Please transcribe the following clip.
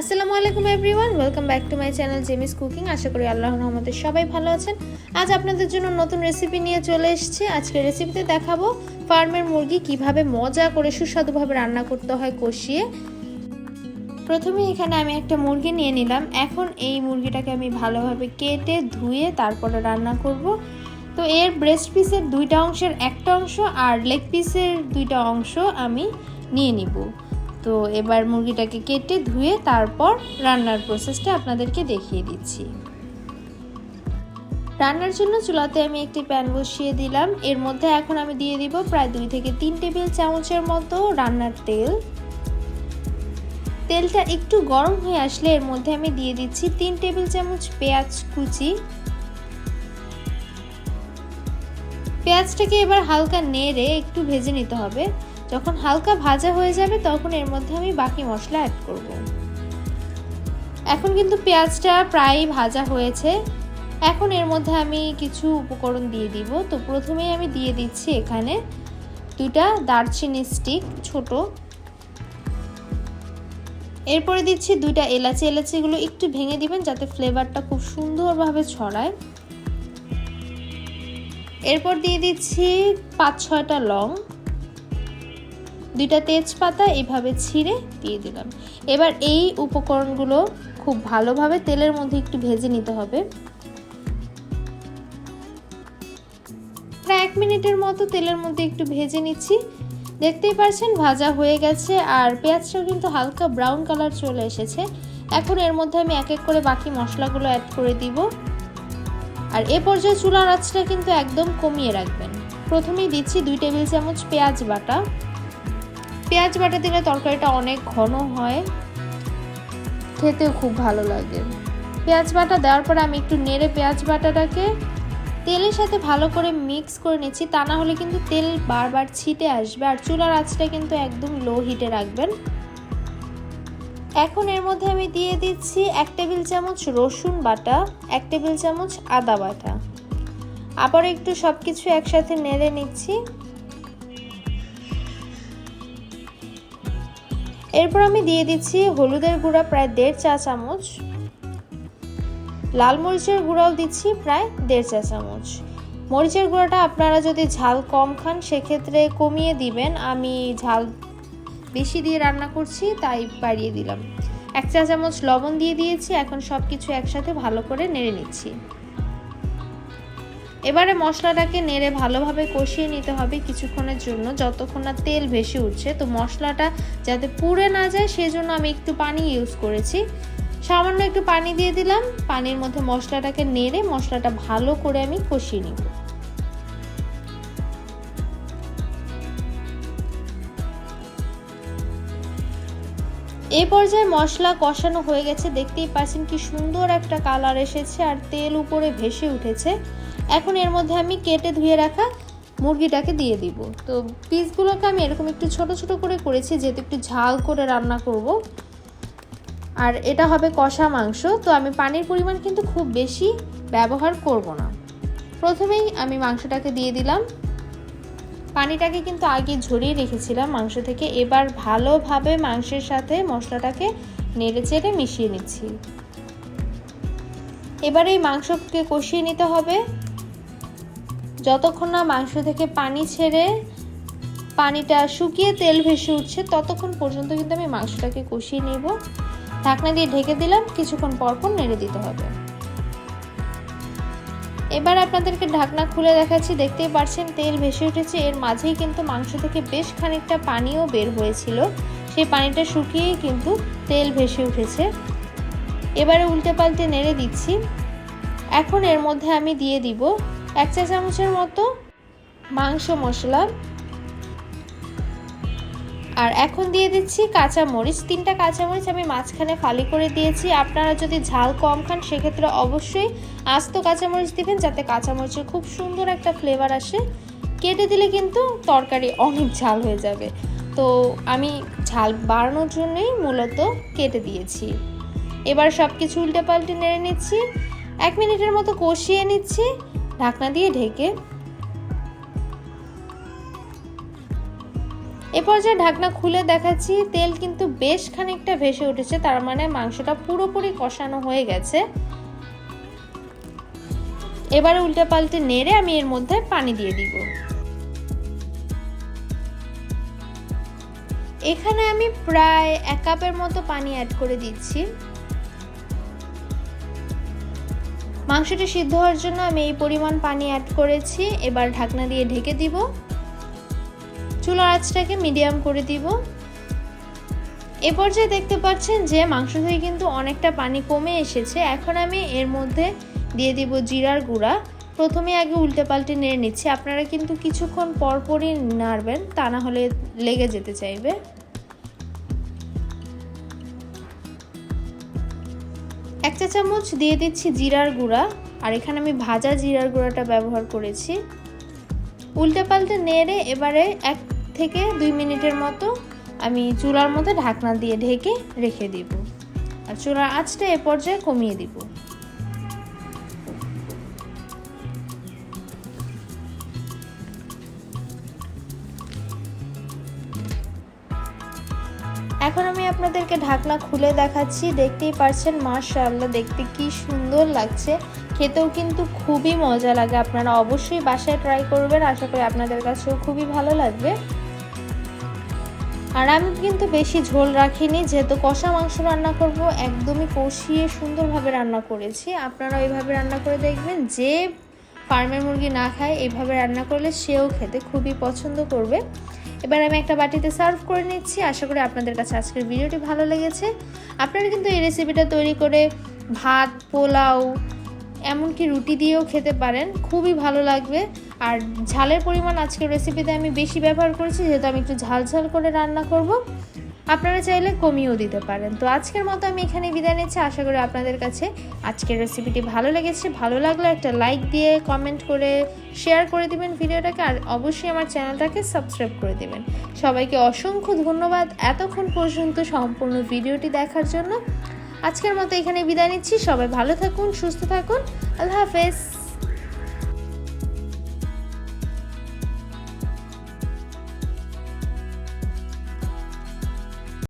আসসালামু আলাইকুম everyone, welcome back to my channel Jemis cooking. আশা করি আল্লাহর রহমতে সবাই ভালো আছেন। আজ আপনাদের জন্য নতুন রেসিপি নিয়ে চলে এসেছি। আজকে রেসিপিতে দেখাবো ফার্মের মুরগি কীভাবে মজা করে সুস্বাদুভাবে রান্না করতে হয় কষিয়ে। প্রথমে এখানে আমি একটা মুরগি নিয়ে নিলাম। এখন এই মুরগিটাকে আমি ভালোভাবে কেটে ধুয়ে তারপরে রান্না করব। তো এর ব্রেস্ট পিসের দুইটা অংশের একটা অংশ আর লেগ পিসের দুইটা অংশ আমি নিয়ে নিব। তো এবার মুরগিটাকে কেটে ধুয়ে তারপর রান্নার প্রসেসটা আপনাদেরকে দেখিয়ে দিচ্ছি। রান্নার জন্য চুলাতে আমি একটি প্যান বসিয়ে দিলাম। এর মধ্যে এখন আমি দিয়ে দিব প্রায় দুই থেকে তিন টেবিল চামচের মতো রান্নার তেল। তেলটা একটু গরম হয়ে আসলে এর মধ্যে আমি দিয়ে দিচ্ছি তিন টেবিল চামচ পেঁয়াজ কুচি। পেঁয়াজটাকে এবার হালকা নেড়ে একটু ভেজে নিতে হবে। যখন হালকা ভাজা হয়ে যাবে, তখন এর মধ্যে আমি বাকি মশলা অ্যাড করব। এখন কিন্তু পেঁয়াজটা প্রায় ভাজা হয়েছে। এখন এর মধ্যে আমি কিছু উপকরণ দিয়ে দিব। তো প্রথমেই আমি দিয়ে দিচ্ছি এখানে দুটা দারচিনি স্টিক ছোট। এরপরে দিচ্ছি দুইটা এলাচি। এলাচিগুলো একটু ভেঙে দিবেন যাতে ফ্লেভারটা খুব সুন্দরভাবে ছড়ায়। এরপর দিয়ে দিচ্ছি পাঁচ ছয়টা লং। দুইটা তেজপাতা এভাবে ছিঁড়ে দিয়ে দিলাম। এবার এই উপকরণগুলো খুব ভালোভাবে তেলের মধ্যে একটু ভেজে নিতে হবে। প্রায় এক মিনিটের মতো তেলের মধ্যে একটু ভেজে নিচ্ছি। দেখতেই পাচ্ছেন ভাজা হয়ে গেছে আর পেঁয়াজটাও কিন্তু হালকা ব্রাউন কালার চলে এসেছে। এখন এর মধ্যে আমি এক এক করে বাকি মশলাগুলো অ্যাড করে দিব। আর এ পর্যায়ে চুলার আঁচটা কিন্তু একদম কমিয়ে রাখবেন। প্রথমেই দিচ্ছি দুই টেবিল চামচ পেঁয়াজ বাটা। পেঁয়াজ বাটা দিলে তরকারিটা অনেক ঘন হয়। খেতেও খুব ভালো লাগে। পেঁয়াজ বাটা দেওয়ার পরে আমি একটু নেড়ে পেঁয়াজ বাটাটাকে তেলের সাথে ভালো করে মিক্স করে নিচ্ছি। তা না হলে কিন্তু তেল বারবার ছিটে আসবে। আর চুলার আঁচটা কিন্তু একদম লো হিটে রাখবেন। এখন এর মধ্যে আমি দিয়ে দিচ্ছি এক টেবিল চামচ রসুন বাটা, এক টেবিল চামচ আদা বাটা। আবার একটু সব কিছু একসাথে নেড়ে নিচ্ছি। এরপর আমি দিয়ে দিচ্ছি হলুদের গুঁড়া প্রায় দেড় চা চামচ। লাল মরিচের গুঁড়াও দিচ্ছি প্রায় দেড় চা চামচ। মরিচের গুঁড়াটা আপনারা যদি ঝাল কম খান, সেক্ষেত্রে কমিয়ে দিবেন। আমি ঝাল বেশি দিয়ে রান্না করছি, তাই বাড়িয়ে দিলাম। এক চা চামচ লবণ দিয়ে দিয়েছি, এখন সব কিছু একসাথে ভালো করে নেড়ে নিচ্ছি। এবারে মশলাটাকে নেড়ে ভালোভাবে কষিয়ে নিতে হবে কিছুক্ষণের জন্য। যতক্ষণ না তেল ভেসে উঠছে, তো মশলাটা যাতে পুড়ে না যায়, সেজন্য আমি একটু পানি ইউজ করেছি। সামান্য একটু পানি দিয়ে দিলাম। পানির মধ্যে মশলাটাকে নেড়ে মশলাটা ভালো করে আমি কষিয়ে নিব। এ পর্যায়ে মশলা কষানো হয়ে গেছে। দেখতেই পাচ্ছেন কি সুন্দর একটা কালার এসেছে, আর তেল উপরে ভেসে উঠেছে। এখন এর মধ্যে আমি কেটে ধুয়ে রাখা মুরগিটাকে দিয়ে দিব। তো পিসগুলোকে আমি এরকম একটু ছোট ছোট করে করেছি, যেহেতু একটু ঝাল করে রান্না করব। আর এটা হবে কষা মাংস, তো আমি পানির পরিমাণ কিন্তু খুব বেশি ব্যবহার করব না। প্রথমেই আমি মাংসটাকে দিয়ে দিলাম। পানিটাকে কিন্তু আগে ঝরিয়ে রেখেছিলাম মাংস থেকে, এবার ভালোভাবে মাংসের সাথে মশলাটাকে নেড়ে চেড়ে মিশিয়ে নিচ্ছি। এবার এই মাংসকে কষিয়ে নিতে হবে। যতক্ষণ না মাংস থেকে পানি ছেড়ে পানিটা শুকিয়ে তেল ভেসে উঠছে, ততক্ষণ পর্যন্ত কিন্তু আমি মাংসটাকে কষিয়ে নেব। ঢাকনা দিয়ে ঢেকে দিলাম, কিছুক্ষণ পরপর নেড়ে দিতে হবে। এবার আপনাদেরকে ঢাকনা খুলে দেখাচ্ছি, দেখতেই পাচ্ছেন তেল ভেসে উঠেছে। এর মাঝেই কিন্তু মাংস থেকে বেশ খানিকটা পানিও বের হয়েছিল। সেই পানিটা শুকিয়েই কিন্তু তেল ভেসে উঠেছে। এবারে উল্টে পাল্টে নেড়ে দিচ্ছি। এখন এর মধ্যে আমি দিয়ে দিব এক চা চামচের মতো মাংস মশলা। আর এখন দিয়ে দিচ্ছি কাঁচা মরিচ তিনটা কাঁচা মরিচ আমি মাঝখানে ফালি করে দিয়েছি। আপনারা যদি ঝাল কম খান, সেক্ষেত্রে অবশ্যই আস্ত কাঁচামরিচ দিবেন, যাতে কাঁচামরিচের খুব সুন্দর একটা ফ্লেভার আসে। কেটে দিলে কিন্তু তরকারি অনেক ঝাল হয়ে যাবে। তো আমি ঝাল বাড়ানোর জন্যই মূলত কেটে দিয়েছি। এবার সব কিছু উল্টে পাল্টে নেড়ে নিচ্ছি। এক মিনিটের মতো কষিয়ে নিচ্ছি। ঢাকনা দিয়ে ঢেকে এ পর্যায়ে ঢাকনা খুলে দেখাচ্ছি, তেল কিন্তু বেশ খানিকটা ভেসে উঠেছে, তার মানে মাংসটা পুরোপুরি কষানো হয়ে গেছে। এবারে উল্টে পাল্টে নেড়ে আমি এর মধ্যে পানি দিয়ে দিব। এখানে আমি প্রায় এক কাপের মতো পানি অ্যাড করে দিচ্ছি। মাংসটি সিদ্ধ হওয়ার জন্য আমি এই পরিমাণ পানি অ্যাড করেছি। এবার ঢাকনা দিয়ে ঢেকে দিব। চুলার আঁচটাকে মিডিয়াম করে দিব। এ পর্যায়ে দেখতে পাচ্ছেন যে মাংস থেকে কিন্তু অনেকটা পানি কমে এসেছে। এখন আমি এর মধ্যে দিয়ে দিব জিরার গুঁড়া। প্রথমে আগে উল্টে পাল্টে নেড়ে নিচ্ছি। আপনারা কিন্তু কিছুক্ষণ পরপরই নাড়বেন, তা না হলে লেগে যেতে চাইবে। এক চা চামচ দিয়ে দিচ্ছি জিরার গুঁড়া, আর এখানে আমি ভাজা জিরার গুঁড়াটা ব্যবহার করেছি। উল্টে পাল্টে নেড়ে এবারে এক থেকে দুই মিনিটের মতো আমি চুলার মধ্যে ঢাকনা দিয়ে ঢেকে রেখে দিব। আর চুলার আঁচটা এ পর্যায়ে কমিয়ে দিব। এখন আমি আপনাদেরকে ঢাকনা খুলে দেখাচ্ছি। দেখতেই পারছেন, মাশাআল্লাহ, দেখতে কি সুন্দর লাগছে। খেতেও কিন্তু খুবই মজা লাগে। আপনারা অবশ্যই বাসায় ট্রাই করবেন। আশা করি আপনাদের কাছেও খুবই ভালো লাগবে। আর আমি কিন্তু বেশি ঝোল রাখিনি। যেহেতু কষা মাংস রান্না করব, একদমই কষিয়ে সুন্দরভাবে রান্না করেছি। আপনারা ওইভাবে রান্না করে দেখবেন। যে ফার্মের মুরগি না খায় এইভাবে রান্না করলে সেও খেতে খুবই পছন্দ করবে। এবার আমি একটা বাটিতে সার্ভ করে নিচ্ছি। আশা করি আপনাদের কাছে আজকের ভিডিওটি ভালো লেগেছে। আপনারা কিন্তু এই রেসিপিটা তৈরি করে ভাত, পোলাও, এমনকি রুটি দিয়েও খেতে পারেন। খুবই ভালো লাগবে। আর ঝালের পরিমাণ আজকের রেসিপিতে আমি বেশি ব্যবহার করেছি, যেহেতু আমি একটু ঝাল ঝাল করে রান্না করব। আপনারা চাইলে কমিয়েও দিতে পারেন। তো আজকের মতো আমি এখানে বিদায় নিচ্ছি। আশা করি আপনাদের কাছে আজকের রেসিপিটি ভালো লেগেছে। ভালো লাগলে একটা লাইক দিয়ে কমেন্ট করে শেয়ার করে দিবেন ভিডিওটাকে। আর অবশ্যই আমার চ্যানেলটাকে সাবস্ক্রাইব করে দিবেন। সবাইকে অসংখ্য ধন্যবাদ এতক্ষণ পর্যন্ত সম্পূর্ণ ভিডিওটি দেখার জন্য। আজকের মতো এখানে বিদায় নিচ্ছি। সবাই ভালো থাকুন, সুস্থ থাকুন। আল্লাহ হাফেজ।